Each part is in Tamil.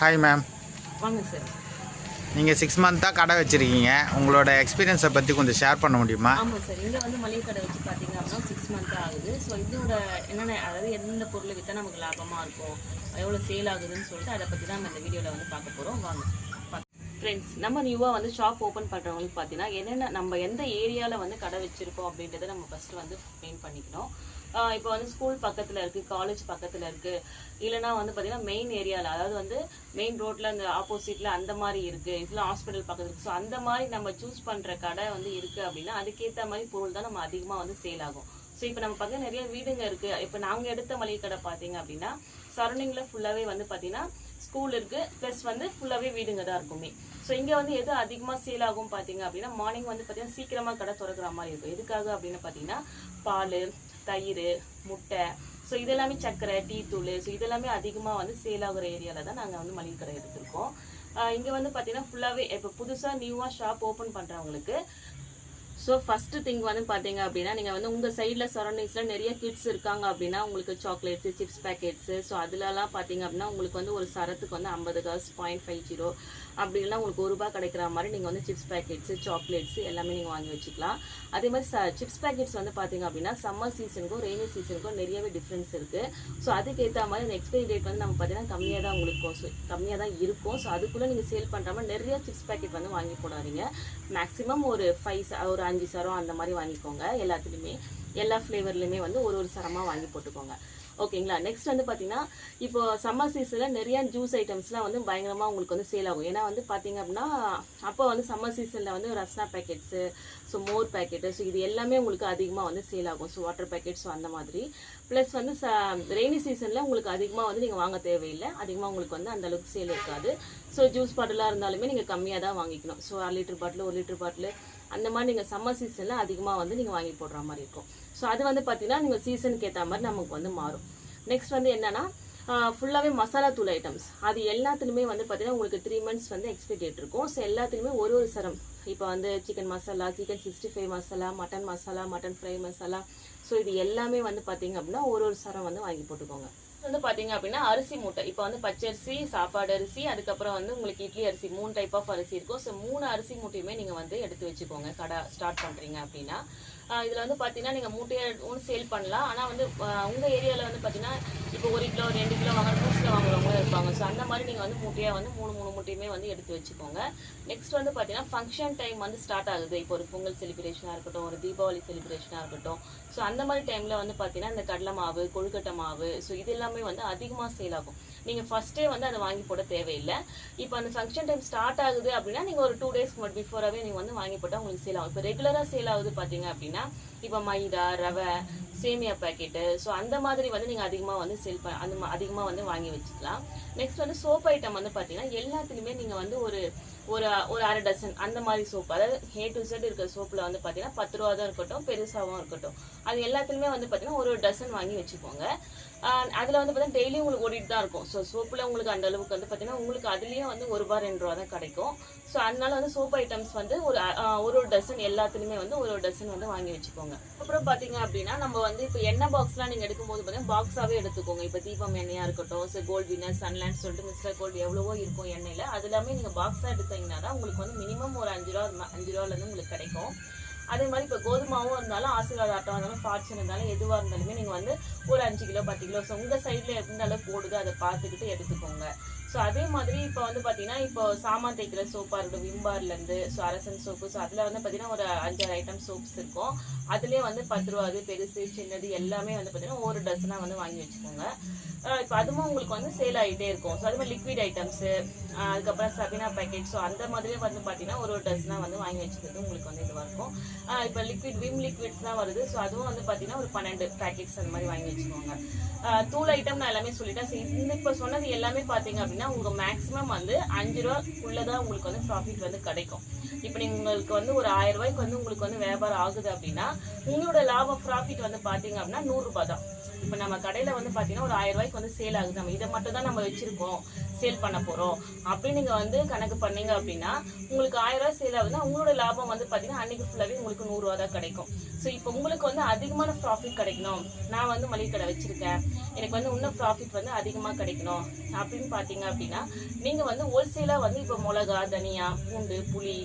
ஹாய் மேம் வாங்க சார் நீங்கள் சிக்ஸ் மந்த்தாக கடை வச்சுருக்கீங்க. உங்களோட எக்ஸ்பீரியன்ஸை பற்றி கொஞ்சம் ஷேர் பண்ண முடியுமா? ஆமாம் சார் இங்கே வந்து மளிகை கடை வச்சு பார்த்தீங்க அப்படின்னா சிக்ஸ் மந்த் ஆகுது. ஸோ இதோட என்னென்ன அதாவது எந்தெந்த பொருள் விற்றா நமக்கு லாபமாக இருக்கும்? எவ்வளோ சேல் ஆகுதுன்னு சொல்லிட்டு அதை பற்றி தான் நம்ம இந்த வீடியோவில் வந்து பார்க்க போகிறோம் வாங்க ஃப்ரெண்ட்ஸ் நம்ம நியூவாக வந்து ஷாப் ஓப்பன் பண்ணுறவங்களுக்கு பார்த்தீங்கன்னா என்னென்ன நம்ம எந்த ஏரியாவில் வந்து கடை வச்சுருக்கோம் அப்படின்றத நம்ம ஃபஸ்ட்டு வந்து மெயின் பண்ணிக்கணும். இப்போ வந்து ஸ்கூல் பக்கத்தில் இருக்குது காலேஜ் பக்கத்தில் இருக்குது இல்லைனா வந்து பார்த்திங்கன்னா மெயின் ஏரியாவில் அதாவது வந்து மெயின் ரோட்டில் அந்த ஆப்போசிட்டில் அந்த மாதிரி இருக்குது இதில் ஹாஸ்பிட்டல் பக்கத்தில் இருக்குது ஸோ அந்த மாதிரி நம்ம சூஸ் பண்ணுற கடை வந்து இருக்குது அப்படின்னா அதுக்கேற்ற மாதிரி பொருள் தான் நம்ம அதிகமாக வந்து சேல் ஆகும். ஸோ இப்போ நம்ம பக்கம் நிறைய வீடுங்க இருக்குது இப்போ நாங்கள் எடுத்த மளிகை கடை பார்த்தீங்க அப்படின்னா சரௌண்டிங்கில் ஃபுல்லாகவே வந்து பார்த்தீங்கன்னா ஸ்கூல் இருக்கு. ப்ளஸ் வந்து ஃபுல்லாகவே வீடுங்க தான் இருக்குமே. ஸோ இங்கே வந்து எது அதிகமாக சேல் ஆகும் பார்த்தீங்க அப்படின்னா மார்னிங் வந்து பார்த்தீங்கன்னா சீக்கிரமாக கடை திறக்கிற மாதிரி இருக்கும். எதுக்காக அப்படின்னு பார்த்தீங்கன்னா பால் தயிர் முட்டை. ஸோ இதெல்லாமே சர்க்கரை டீ தூள். ஸோ இதெல்லாமே அதிகமாக வந்து சேல் ஆகுற ஏரியாவில் தான் நாங்கள் வந்து மளிகை கடை எடுத்திருக்கோம். இங்கே வந்து பார்த்தீங்கன்னா ஃபுல்லாகவே இப்போ புதுசாக நியூவாக ஷாப் ஓப்பன் பண்ணுறவங்களுக்கு ஸோ ஃபஸ்ட்டு திங் வந்து பார்த்தீங்க அப்படின்னா நீங்கள் வந்து உங்கள் சைடில் சரௌண்டிங்ஸில் நிறைய கிட்ஸ் இருக்காங்க அப்படின்னா உங்களுக்கு சாக்லேட்ஸு சிப்ஸ் பேக்கெட்ஸு ஸோ அதுலலாம் பார்த்தீங்க அப்படின்னா உங்களுக்கு வந்து ஒரு சரத்துக்கு வந்து ஐம்பது காசு பாயிண்ட் ஃபைவ் ஜீரோ அப்படி இல்லைனா உங்களுக்கு ஒரு ரூபாய் கிடைக்கிற மாதிரி நீங்கள் வந்து சிப்ஸ் பேக்கெட்ஸு சாக்லேட்ஸு எல்லாமே நீங்கள் வாங்கி வச்சுக்கலாம். அதே மாதிரி ச சிப்ஸ் பேக்கெட்ஸ் வந்து பார்த்தீங்க அப்படின்னா சம்மர் சீசனுக்கும் ரெய்னி சீசனுக்கும் நிறையவே டிஃப்ரென்ஸ் இருக்குது ஸோ அதுக்கேற்ற மாதிரி இந்த எக்ஸ்பைரி டேட் வந்து நம்ம பார்த்தீங்கன்னா கம்மியாக தான் உங்களுக்கு ஸோ கம்மியாக தான் இருக்கும். ஸோ அதுக்குள்ளே நீங்கள் சேல் பண்ணுற மாதிரி நிறைய சிப்ஸ் பேக்கெட் வந்து வாங்கி போடாதீங்க. மேக்ஸிமம் ஒரு ஃபைவ் ஒரு அஞ்சு சரம் அந்த மாதிரி வாங்கிக்கோங்க. எல்லாத்துலேயுமே எல்லா ஃப்ளேவர்லையுமே வந்து ஒரு ஒரு சரமாக வாங்கி போட்டுக்கோங்க. ஓகேங்களா? நெக்ஸ்ட் வந்து பார்த்தீங்கன்னா இப்போ சம்மர் சீசனில் நிறைய ஜூஸ் ஐட்டம்ஸ்லாம் வந்து பயங்கரமாக உங்களுக்கு வந்து சேல் ஆகும். ஏன்னா வந்து பார்த்தீங்க அப்படின்னா அப்போ வந்து சம்மர் சீசனில் வந்து Rasna packets so more packet so இது எல்லாமே உங்களுக்கு அதிகமாக வந்து சேல் ஆகும். ஸோ வாட்டர் பேக்கெட் ஸோ அந்த மாதிரி. ப்ளஸ் வந்து ச ரெய்னி சீசனில் உங்களுக்கு அதிகமாக வந்து நீங்கள் வாங்க தேவையில்லை. அதிகமாக உங்களுக்கு வந்து அந்த அளவுக்கு சேல் இருக்காது. ஸோ ஜூஸ் பாட்டிலாக இருந்தாலுமே நீங்கள் கம்மியாக தான் வாங்கிக்கணும். ஸோ அரை லிட்டர் பாட்டில் ஒரு லிட்டர் பாட்டில் அந்த மாதிரி நீங்கள் சம்மர் சீசனில் அதிகமாக வந்து நீங்கள் வாங்கி போடுற மாதிரி இருக்கும். ஸோ அது வந்து பார்த்தீங்கன்னா நீங்கள் சீசனுக்கு ஏற்ற மாதிரி நமக்கு வந்து மாறும். நெக்ஸ்ட் வந்து என்னென்னா ஃபுல்லாகவே மசாலா தூள் ஐட்டம்ஸ் அது எல்லாத்துலேயுமே வந்து பார்த்தீங்கன்னா உங்களுக்கு த்ரீ மந்த்ஸ் வந்து எக்ஸ்பெக்டேட் டேட் இருக்கும். ஸோ எல்லாத்துலேயுமே ஒரு ஒரு சரம். இப்போ வந்து chicken masala chicken sixty five masala mutton masala mutton fry masala so இது எல்லாமே வந்து பார்த்தீங்க அப்படின்னா ஒரு ஒரு சரம் வந்து வாங்கி போட்டுக்கோங்க. வந்து பாத்தீங்க அப்படின்னா அரிசி மூட்டை. இப்போ வந்து பச்சரிசி சாப்பாடு அரிசி அதுக்கப்புறம் வந்து உங்களுக்கு இட்லி அரிசி மூணு டைப் ஆஃப் அரிசி இருக்கும். ஸோ மூணு அரிசி மூட்டையுமே நீங்க வந்து எடுத்து வச்சுக்கோங்க. கடை ஸ்டார்ட் பண்றீங்க அப்படின்னா. இதில் வந்து பார்த்தீங்கன்னா நீங்கள் மூட்டையை ஒன்று சேல் பண்ணலாம். ஆனால் வந்து உங்கள் ஏரியாவில் வந்து பார்த்தீங்கன்னா இப்போ ஒரு கிலோ ரெண்டு கிலோ வாங்குற நூறு வாங்குறவங்க வாங்குறவங்களும் இருப்பாங்க. ஸோ அந்த மாதிரி நீங்கள் வந்து மூட்டையாக வந்து மூணு மூணு மூட்டையுமே வந்து எடுத்து வச்சுக்கோங்க. நெக்ஸ்ட் வந்து பார்த்தீங்கன்னா ஃபங்க்ஷன் டைம் வந்து ஸ்டார்ட் ஆகுது. இப்போ ஒரு பொங்கல் செலிப்ரேஷனாக இருக்கட்டும் ஒரு தீபாவளி செலிப்ரேஷனாக இருக்கட்டும். ஸோ அந்த மாதிரி டைமில் வந்து பார்த்தீங்கன்னா இந்த கடலை மாவு கொழுக்கட்டை மாவு ஸோ இது எல்லாமே வந்து அதிகமாக சேல் ஆகும். நீங்கள் ஃபஸ்ட்டே வந்து அதை வாங்கி போட தேவையில்லை. இப்போ அந்த ஃபங்க்ஷன் டைம் ஸ்டார்ட் ஆகுது அப்படின்னா நீங்கள் ஒரு டூ டேஸ்க்கு பிஃபோராகவே நீங்கள் வந்து வாங்கி போட்டால் உங்களுக்கு சேல் ஆகும். இப்போ ரெகுலராக சேல் ஆகுது பார்த்தீங்க அப்படின்னா இப்போ மைதா ரவை சேமியா பாக்கெட்டு ஸோ அந்த மாதிரி வந்து நீங்கள் அதிகமாக வந்து செல் ப அந்த அதிகமாக வந்து வாங்கி வச்சுக்கலாம். நெக்ஸ்ட் வந்து சோப் ஐட்டம் வந்து பார்த்தீங்கன்னா எல்லாத்துலேயுமே நீங்கள் வந்து ஒரு ஒரு ஒரு அரை டசன் அந்த மாதிரி சோப் அதாவது ஹே டு செட் இருக்கிற சோப்பில் வந்து பார்த்தீங்கன்னா பத்து ரூபா தான் இருக்கட்டும் பெருசாகவும் இருக்கட்டும். அது எல்லாத்துலேயுமே வந்து பார்த்தீங்கன்னா ஒரு ஒரு டசன் வாங்கி வச்சுக்கோங்க. அதில் வந்து பார்த்தீங்கன்னா டெய்லியும் உங்களுக்கு ஓடிட்டு தான் இருக்கும். ஸோ சோப்பில் உங்களுக்கு அந்த அளவுக்கு வந்து பார்த்தீங்கன்னா உங்களுக்கு அதுலேயும் வந்து ஒரு ரூபா ரெண்டு ரூபா தான் கிடைக்கும். ஸோ அதனால வந்து சோப் ஐட்டம்ஸ் வந்து ஒரு ஒரு ஒரு டசன் எல்லாத்துலேயுமே வந்து ஒரு ஒரு டசன் வந்து வாங்கி வச்சுக்கோங்க. அப்புறம் பார்த்தீங்க அப்படின்னா நம்ம வந்து இப்போ எண்ணெய் பாக்ஸ்லாம் நீங்கள் எடுக்கும்போது பார்த்தீங்கன்னா பாக்ஸாகவே எடுத்துக்கோங்க. இப்போ தீபம் எண்ணெயாக இருக்கட்டும் ஸோ கோல்ட் வினர் சன்லேண்ட் சொல்லிட்டு மிஸ்டர் கோல்டு எவ்வளவோ இருக்கும் எண்ணெயில். அது எல்லாமே நீங்கள் பாக்ஸாக எடுத்தீங்கன்னா தான் உங்களுக்கு வந்து மினிமம் ஒரு அஞ்சு ரூபா அஞ்சு ரூபாலேருந்து உங்களுக்கு கிடைக்கும். அதே மாதிரி இப்போ கோதுமாவும் இருந்தாலும் ஆசீர்வாத ஆட்டம் இருந்தாலும் ஃபார்ச்சூன் இருந்தாலும் எதுவாக இருந்தாலுமே நீங்கள் வந்து ஒரு அஞ்சு கிலோ பத்து கிலோ ஸோ உங்கள் சைடில் எந்த அளவுக்கு போடுதோ அதை பார்த்துக்கிட்டு எடுத்துக்கோங்க. ஸோ அதே மாதிரி இப்போ வந்து பார்த்தீங்கன்னா இப்போ சாமான் தேய்க்கிற சோப்பாக இருக்கட்டும் விம்பார்லேருந்து ஸோ அரசன் சோப்பு ஸோ அதில் வந்து பார்த்தீங்கன்னா ஒரு அஞ்சாறு ஐட்டம் சோப்ஸ் இருக்கும். அதுலேயே வந்து பத்து ரூபா அது பெருசு சின்னது எல்லாமே வந்து பார்த்தீங்கன்னா ஒரு டசனாக வந்து வாங்கி வச்சுக்கோங்க. இப்போ அதுவும் உங்களுக்கு வந்து சேல் ஆகிட்டே இருக்கும். ஸோ அது மாதிரி லிக்விட் ஐட்டம்ஸு அதுக்கப்புறம் சபினா பேக்கெட் ஸோ அந்த மாதிரியே வந்து பார்த்தீங்கன்னா ஒரு ஒரு டசனாக வந்து வாங்கி வச்சுக்கிறது உங்களுக்கு வந்து இதுவாக இருக்கும். இப்போ லிக்விட் விம் லிக்விட்ஸ்லாம் வருது. ஸோ அதுவும் வந்து பார்த்தீங்கன்னா ஒரு பன்னெண்டு பேக்கெட்ஸ் அந்த மாதிரி வாங்கி வச்சுக்கோங்க. தூள் ஐட்டம் நான் எல்லாமே சொல்லிட்டேன். ஸோ இந்த இப்போ சொன்னது எல்லாமே பார்த்தீங்க அப்படின்னா உங்கள் மேக்ஸிமம் வந்து அஞ்சு ரூபாக்குள்ளே தான் உங்களுக்கு வந்து ப்ராஃபிட் வந்து கிடைக்கும். இப்போ நீங்கள் உங்களுக்கு வந்து ஒரு ஆயிரம் ரூபாய்க்கு வந்து உங்களுக்கு வந்து வியாபாரம் ஆகுது அப்படின்னா உங்களோட லாபம் ப்ராஃபிட் வந்து பார்த்தீங்க அப்படின்னா நூறுரூபா தான் இப்போ நம்ம கடையில் வந்து பார்த்தீங்கன்னா ஒரு ஆயிரம் ரூபாய்க்கு வந்து சேல் ஆகுது. நம்ம இதை மட்டும் தான் நம்ம வச்சிருக்கோம். சேல் பண்ண போகிறோம் அப்படின்னு நீங்கள் வந்து கணக்கு பண்ணீங்க அப்படின்னா உங்களுக்கு ஆயிரம் ரூபாய் சேல் ஆகுதுன்னா உங்களோட லாபம் வந்து பார்த்தீங்கன்னா அன்னைக்கு ஃபுல்லாகவே உங்களுக்கு நூறுரூவா தான் கிடைக்கும். ஸோ இப்போ உங்களுக்கு வந்து அதிகமான ப்ராஃபிட் கிடைக்கணும். நான் வந்து மளிகை கடை வச்சிருக்கேன். எனக்கு வந்து இன்னும் ப்ராஃபிட் வந்து அதிகமாக கிடைக்கணும். அப்படின்னு பார்த்தீங்க அப்படின்னா நீங்கள் வந்து ஹோல்சேலாக வந்து இப்போ மிளகா தனியா பூண்டு புளி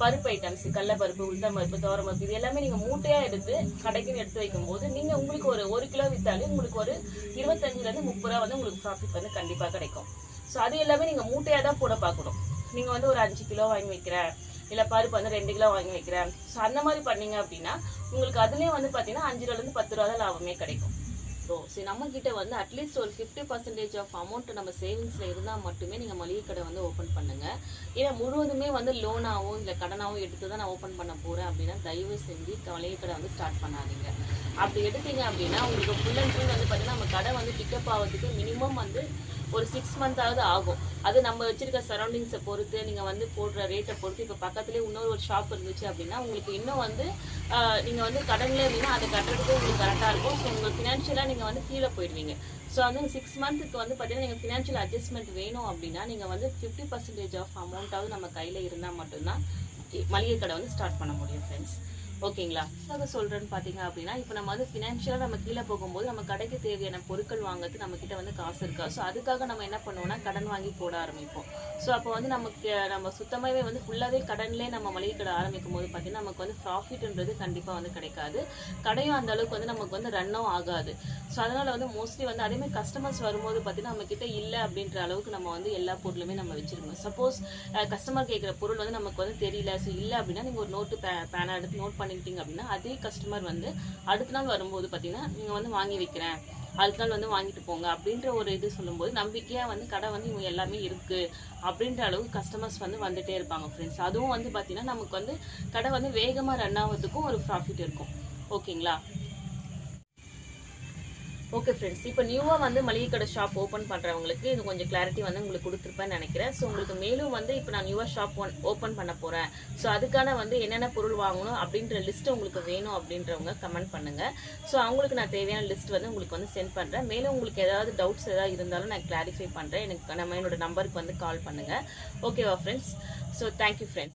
பருப்பு ஐட்டம்ஸ் கடலப்பருப்பு உளுத்தம் பருப்பு துவரம்பருப்பு இது எல்லாமே நீங்க மூட்டையா எடுத்து கடைக்குன்னு எடுத்து வைக்கும் போது நீங்க உங்களுக்கு ஒரு ஒரு கிலோ வித்தாலே உங்களுக்கு ஒரு இருபத்தஞ்சுல இருந்து முப்பது ரூபா வந்து உங்களுக்கு ப்ராஃபிட் வந்து கண்டிப்பா கிடைக்கும். ஸோ அது எல்லாமே நீங்கள் மூட்டையாக தான் போட பார்க்கணும். நீங்கள் வந்து ஒரு அஞ்சு கிலோ வாங்கி வைக்கிறேன். இல்லை பருப்பு வந்து ரெண்டு கிலோ வாங்கி வைக்கிறேன். ஸோ அந்த மாதிரி பண்ணீங்க அப்படின்னா உங்களுக்கு அதுலேயே வந்து பார்த்தீங்கன்னா அஞ்சு ரூபாலேருந்து பத்து ரூபா தான் லாபமே கிடைக்கும். ஸோ சரி நம்மக்கிட்ட வந்து அட்லீஸ்ட் ஒரு ஃபிஃப்டி பர்சன்டேஜ் ஆஃப் அமௌண்ட் நம்ம சேவிங்ஸில் இருந்தால் மட்டுமே நீங்கள் மளிகை கடை வந்து ஓப்பன் பண்ணுங்கள் ஏன்னா முழுவதுமே வந்து லோனாகவும் இல்லை கடனாகவும் எடுத்து தான் நான் ஓப்பன் பண்ண போகிறேன் அப்படின்னா தயவு செஞ்சு மளிகை கடை வந்து ஸ்டார்ட் பண்ணாதீங்க. அப்படி எடுத்தீங்க அப்படின்னா உங்களுக்கு ஃபுல் அண்ட் ஃபுல் வந்து பார்த்தீங்கன்னா நம்ம கடை வந்து பிக்கப் ஆகிறதுக்கு மினிமம் வந்து ஒரு சிக்ஸ் மந்தாவது ஆகும். அது நம்ம வச்சிருக்க சரௌண்டிங்ஸை பொறுத்து நீங்கள் வந்து போடுற ரேட்டை பொறுத்து இப்போ பக்கத்துலேயே இன்னொரு ஒரு ஷாப் இருந்துச்சு அப்படின்னா உங்களுக்கு இன்னும் வந்து நீங்கள் வந்து கடன்ல இருந்தீங்கன்னா அதை கட்டுறதுக்கு உங்களுக்கு கரெக்டாக இருக்கும். ஸோ உங்களுக்கு ஃபினான்ஷியலாக நீங்கள் வந்து கீழே போயிடுவீங்க. ஸோ வந்து சிக்ஸ் மந்த்துக்கு வந்து பார்த்தீங்கன்னா நீங்கள் ஃபினான்ஷியல் அட்ஜஸ்ட்மெண்ட் வேணும் அப்படின்னா நீங்கள் வந்து ஃபிஃப்டி பர்சன்டேஜ் ஆஃப் அமௌண்ட்டாவது நம்ம கையில் இருந்தால் மட்டும்தான் மளிகை கடை வந்து ஸ்டார்ட் பண்ண முடியும் ஃப்ரெண்ட்ஸ் ஓகேங்களா? அதை சொல்றேன்னு பாத்தீங்க அப்படின்னா இப்போ நம்ம வந்து ஃபினான்ஷியலாக நம்ம கீழே போகும்போது நம்ம கடைக்கு தேவையான பொருட்கள் வாங்குறது நம்ம கிட்ட வந்து காசு இருக்கா? ஸோ அதுக்காக நம்ம என்ன பண்ணுவோம்னா கடன் வாங்கி போட ஆரம்பிப்போம். ஸோ அப்போ வந்து நமக்கு நம்ம சுத்தமாகவே வந்து ஃபுல்லாகவே கடன்லேயே நம்ம மளிகை கடை ஆரம்பிக்கும் போது பார்த்தீங்கன்னா நமக்கு வந்து ப்ராஃபிட்ன்றது கண்டிப்பாக வந்து கிடைக்காது. கடையும் அந்த அளவுக்கு வந்து நமக்கு வந்து ரன்னும் ஆகாது. ஸோ அதனால் வந்து மோஸ்ட்லி வந்து அதே மாதிரி கஸ்டமர்ஸ் வரும்போது பார்த்தீங்கன்னா நம்ம கிட்ட இல்லை அப்படின்ற அளவுக்கு நம்ம வந்து எல்லா பொருளுமே நம்ம வச்சிருக்கணும். சப்போஸ் கஸ்டமர் கேட்குற பொருள் வந்து நமக்கு வந்து தெரியல. ஸோ இல்லை அப்படின்னா நீங்கள் ஒரு நோட்டு பே பேனா எடுத்து நோட் பண்ணிக்கிட்டீங்க அப்படின்னா அதே கஸ்டமர் வந்து அடுத்த நாள் வரும்போது பார்த்தீங்கன்னா நீங்கள் வந்து வாங்கி வைக்கிறேன். அடுத்த நாள் வந்து வாங்கிட்டு போங்க அப்படின்ற ஒரு இது சொல்லும்போது நம்பிக்கையாக வந்து கடை வந்து இவங்க எல்லாமே இருக்குது அப்படின்ற அளவுக்கு கஸ்டமர்ஸ் வந்து வந்துட்டே இருப்பாங்க ஃப்ரெண்ட்ஸ் அதுவும் வந்து பார்த்தீங்கன்னா நமக்கு வந்து கடை வந்து வேகமாக ரன் ஆகிறதுக்கும் ஒரு ப்ராஃபிட் இருக்கும். ஓகேங்களா ஓகே ஃப்ரெண்ட்ஸ் இப்போ நியூவாக வந்து மளிகை கடை ஷாப் ஓப்பன் பண்ணுறவங்களுக்கு இது கொஞ்சம் கிளாரிட்டி வந்து உங்களுக்கு கொடுத்துருப்பேன்னு நினைக்கிறேன். ஸோ உங்களுக்கு மேலும் வந்து இப்போ நான் நியூவாக ஷாப் ஒன் ஓப்பன் பண்ண போகிறேன் ஸோ அதுக்கான வந்து என்னென்ன பொருள் வாங்கணும் அப்படின்ற லிஸ்ட்டு உங்களுக்கு வேணும் அப்படின்றவங்க கமெண்ட் பண்ணுங்கள் ஸோ அவங்களுக்கு நான் தேவையான லிஸ்ட் வந்து உங்களுக்கு வந்து சென்ட் பண்ணுறேன் மேலும் உங்களுக்கு ஏதாவது டவுட்ஸ் ஏதாவது இருந்தாலும் நான் கிளாரிஃபை பண்ணுறேன் எனக்கு நம்ம என்னோட நம்பருக்கு வந்து கால் பண்ணுங்கள் ஓகேவா ஃப்ரெண்ட்ஸ் ஸோ தேங்க்யூ ஃப்ரெண்ட்ஸ்